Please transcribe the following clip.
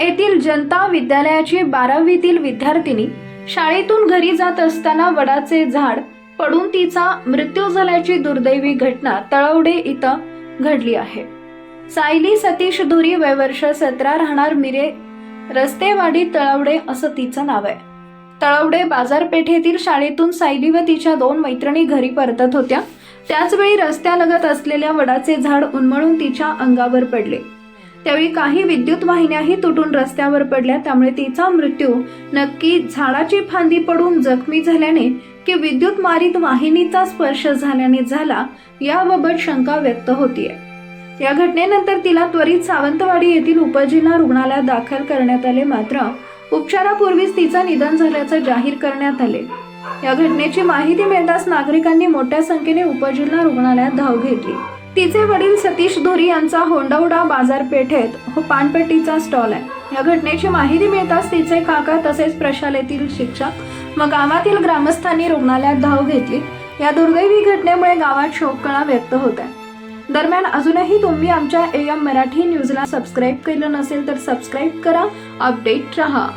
येथील जनता विद्यालयाची बारावीतील विद्यार्थिनी शाळेतून घरी जात असताना वडाचे झाड पडून तिचा मृत्यू झाल्याची दुर्दैवी घटना तळवडे इथं घडली आहे. सायली सतीश धुरी वय वर्ष सतरा राहणार मिरे रस्तेवाडी तळवडे असं तिचं नाव आहे. तळवडे बाजारपेठेतील शाळेतून सायली व तिच्या दोन मैत्रिणी घरी परतत होत्या. त्याचवेळी रस्त्यालगत असलेल्या वडाचे झाड उन्मळून तिच्या अंगावर पडले. त्यावेळी काही विद्युत वाहिन्याही तुटून रस्त्यावर पडल्या. त्यामुळे तिचा मृत्यू नक्की झाडाची फांदी पडून जखमी झाल्याने की विद्युत मारित वाहिनीचा स्पर्श झाल्याने झाला याबाबत शंका व्यक्त होतीये. या घटनेनंतर तिला त्वरित सावंतवाडी येथील उपजिल्हा रुग्णालयात दाखल करण्यात आले. मात्र उपचारापूर्वीच तिचं निधन झाल्याचं जाहीर करण्यात आले. या घटनेची माहिती मिळताच नागरिकांनी मोठ्या संख्येने उपजिल्हा रुग्णालयात धाव घेतली. तिचे वडील सतीश धोरी यांचा होंडवडा बाजारपेठेत हो पानपट्टीचा स्टॉल आहे. या घटनेची माहिती मिळताच तिचे काका तसेच प्रशालेतील शिक्षक व गावातील ग्रामस्थांनी रुग्णालयात धाव घेतली. या दुर्दैवी घटनेमुळे गावात शोककळा व्यक्त होत आहे. दरम्यान अजूनही तुम्ही आमच्या एम मराठी न्यूजला सबस्क्राईब केलं नसेल तर सबस्क्राईब करा. अपडेट रहा.